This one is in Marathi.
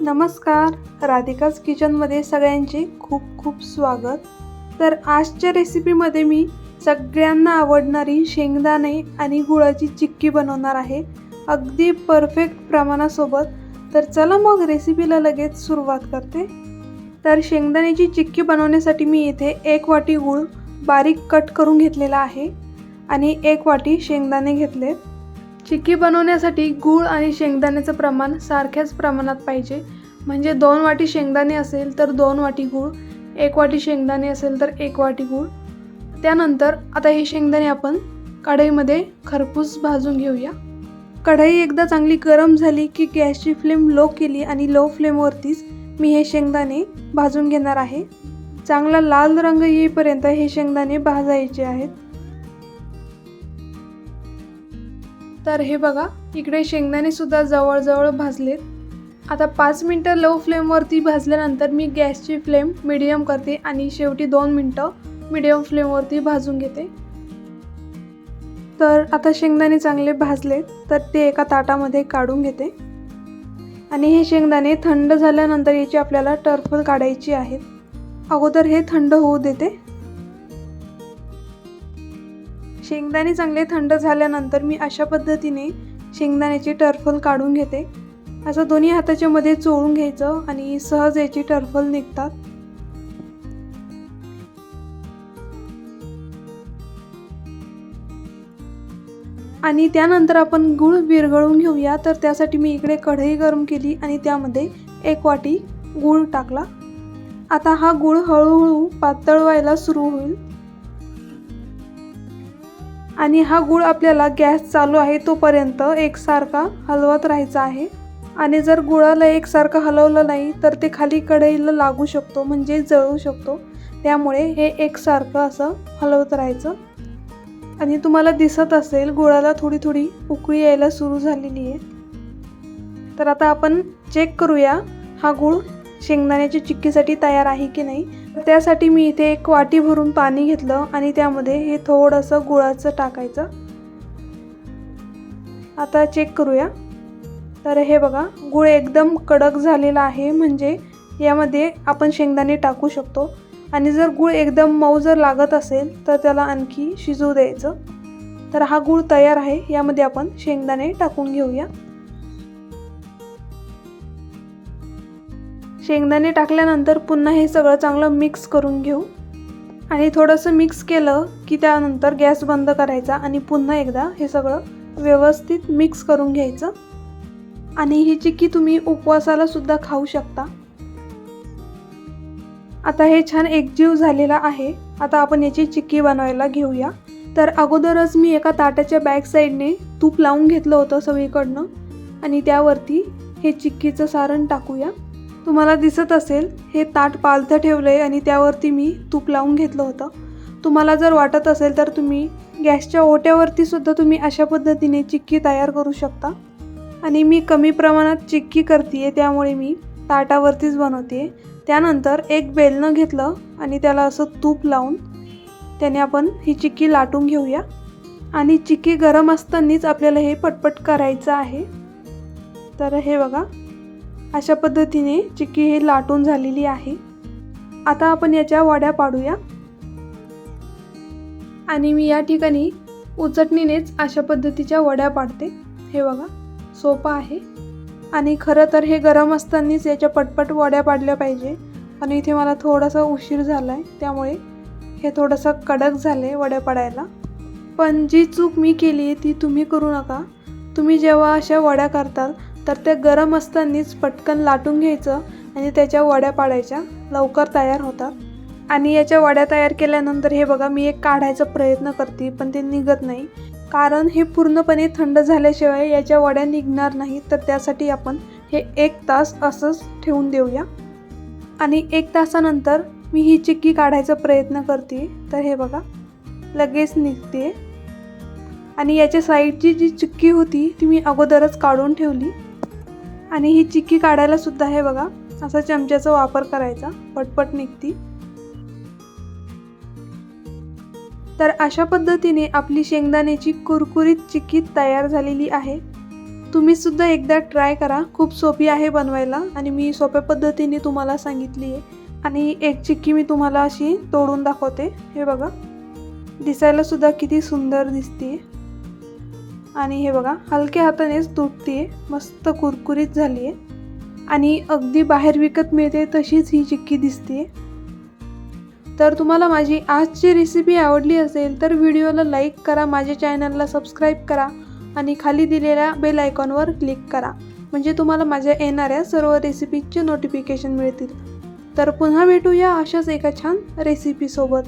नमस्कार. राधिकाज किचनमध्ये सगळ्यांचे खूप खूप स्वागत. तर आजच्या रेसिपीमध्ये मी सगळ्यांना आवडणारी शेंगदाणे आणि गुळाची चिक्की बनवणार आहे. अगदी परफेक्ट प्रमाणासोबत. तर चला मग रेसिपीला लगेच सुरुवात करते. तर शेंगदाण्याची चिक्की बनवण्यासाठी मी इथे एक वाटी गूळ बारीक कट करून घेतलेला आहे. आणि एक वाटी शेंगदाणे घेतलेत. चिक्की बनवण्यासाठी गूळ आणि शेंगदाण्याचं प्रमाण सारख्याच प्रमाणात पाहिजे. म्हणजे दोन वाटी शेंगदाणे असेल तर दोन वाटी गूळ एक वाटी शेंगदाणे असेल तर एक वाटी गूळ. त्यानंतर आता हे शेंगदाणे आपण कढईमध्ये खरपूस भाजून घेऊया. कढई एकदा चांगली गरम झाली की गॅसची फ्लेम लो केली आणि लो फ्लेमवरतीच मी हे शेंगदाणे भाजून घेणार आहे. चांगला लाल रंग येईपर्यंत हे शेंगदाणे भाजायचे आहेत. तर हे बघा इकडे शेंगदाणे सुद्धा जवळजवळ भाजलेत. आता पाच मिनटं लो फ्लेमवरती भाजल्यानंतर मी गॅसची फ्लेम मिडियम करते आणि शेवटी दोन मिनटं मिडियम फ्लेमवरती भाजून घेते. तर आता शेंगदाणे चांगले भाजलेत तर ते एका ताटामध्ये काढून घेते. आणि हे शेंगदाणे थंड झाल्यानंतर याची आपल्याला टर्फल काढायची आहेत. अगोदर हे थंड होऊ देते. शेंगदाणे चांगले थंड झाल्यानंतर मी अशा पद्धतीने शेंगदाण्याची टर्फल काढून घेते. असं दोन्ही हाताच्या मध्ये चोळून घ्यायचं आणि सहज याची टर्फल निघतात. आणि त्यानंतर आपण गूळ विरघळून घेऊया. तर त्यासाठी मी इकडे कढई गरम केली आणि त्यामध्ये एक वाटी गूळ टाकला. आता हा गूळ हळूहळू पातळ व्हायला सुरू होईल. आणि हा गूळ आपल्याला गॅस चालू आहे तोपर्यंत एकसारखा हलवत राहायचा आहे. आणि जर गुळाला एकसारखं हलवलं नाही तर ते खाली कढईला लागू शकतो म्हणजे जळू शकतो. त्यामुळे हे एकसारखं असं हलवत राहायचं. आणि तुम्हाला दिसत असेल गुळाला थोडी थोडी उकळी यायला सुरू झालेली आहे. तर आता आपण चेक करूया हा गूळ शेंगदाण्याच्या चिक्कीसाठी तयार आहे की नाही? त्यासाठी मी इथे एक वाटी भरून पाणी घेतलं आणि त्यामध्ये हे थोडंसं गुळाचं टाकायचं. आता चेक करूया. तर हे बघा गुळ एकदम कडक झालेला आहे. म्हणजे यामध्ये आपण शेंगदाणे टाकू शकतो. आणि जर गूळ एकदम मऊ जर लागत असेल तर त्याला आणखी शिजवू द्यायचं. तर हा गूळ तयार आहे. यामध्ये आपण शेंगदाणे टाकून घेऊया. शेंगदाणे टाकल्यानंतर पुन्हा हे सगळं चांगलं मिक्स करून घेऊ. आणि थोडंसं मिक्स केलं की त्यानंतर गॅस बंद करायचा आणि पुन्हा एकदा हे सगळं व्यवस्थित मिक्स करून घ्यायचं. आणि ही चिक्की तुम्ही उपवासाला सुद्धा खाऊ शकता. आता हे छान एकजीव झालेला आहे. आता आपण याची चिक्की बनवायला घेऊया. तर अगोदरच मी एका ताटाच्या बॅक साईडने तूप लावून घेतलं होतं सगळीकडनं. आणि त्यावरती हे चिक्कीचं सारण टाकूया. तुम्हाला दिसत असेल हे ताट पालथं ठेवलं आहे आणि त्यावरती मी तूप लावून घेतलं होतं. तुम्हाला जर वाटत असेल तर तुम्ही गॅसच्या ओट्यावरती सुद्धा तुम्ही अशा पद्धतीने चिक्की तयार करू शकता. आणि मी कमी प्रमाणात चिक्की करते आहे त्यामुळे मी ताटावरतीच बनवते त्यानंतर एक बेलणं घेतलं आणि त्याला असं तूप लावून त्याने आपण ही चिक्की लाटून घेऊया. आणि चिक्की गरम असतानाच आपल्याला हे पटपट करायचं आहे. तर हे बघा अशा पद्धतीने चिक्की हे लाटून झालेली आहे. आता आपण याच्या वड्या पाडूया. आणि मी या ठिकाणी उचटणीनेच अशा पद्धतीच्या वड्या पाडते. हे बघा सोपं आहे. आणि खरं तर हे गरम असतानाच याच्या पटपट वड्या पाडल्या पाहिजे. आणि इथे मला थोडासा उशीर झाला आहे त्यामुळे हे थोडंसं कडक झाले वड्या पाडायला. पण जी चूक मी केली आहे ती तुम्ही करू नका. तुम्ही जेव्हा अशा वड्या करताल तर त्या गरम असतानाच पटकन लाटून घ्यायचं आणि त्याच्या वड्या पाडायच्या. लवकर तयार होतात. आणि याच्या वड्या तयार केल्यानंतर हे बघा मी एक काढायचा प्रयत्न करते पण ते निघत नाही. कारण हे पूर्णपणे थंड झाल्याशिवाय याच्या वड्या निघणार नाही तर त्यासाठी आपण हे एक तास असंच ठेवून देऊया. आणि एक तासानंतर मी ही चिक्की काढायचा प्रयत्न करते. तर हे बघा लगेच निघते. आणि याच्या साईडची जी चिक्की होती ती मी अगोदरच काढून ठेवली. आणि ही चिक्की काढायला सुद्धा हे बघा. असा चमच्याचा वापर करायचा. पटपट निघती. तर अशा पद्धतीने आपली शेंगदाण्याची कुरकुरीत चिक्की तयार झालेली आहे. तुम्ही सुद्धा एकदा ट्राय करा. खूप सोपी आहे बनवायला आणि मी सोप्या पद्धतीने तुम्हाला सांगितली आहे. आणि एक चिक्की मी तुम्हाला अशी तोडून दाखवते. हे बघा. दिसायला सुद्धा किती सुंदर दिसते आणि हे बघा हलक्या हातानेच तुटते मस्त कुरकुरीत झाली आहे आणि अगदी बाहेर विकत मिळते तशीच ही चिक्की दिसते तर तुम्हाला माझी आजची रेसिपी आवडली असेल तर व्हिडिओला लाईक करा माझ्या चॅनलला सबस्क्राईब करा आणि खाली दिलेल्या बेल आयकॉनवर क्लिक करा. म्हणजे तुम्हाला माझ्या येणाऱ्या सर्व रेसिपीचे नोटिफिकेशन मिळतील. तर पुन्हा भेटूया अशाच एका छान रेसिपीसोबत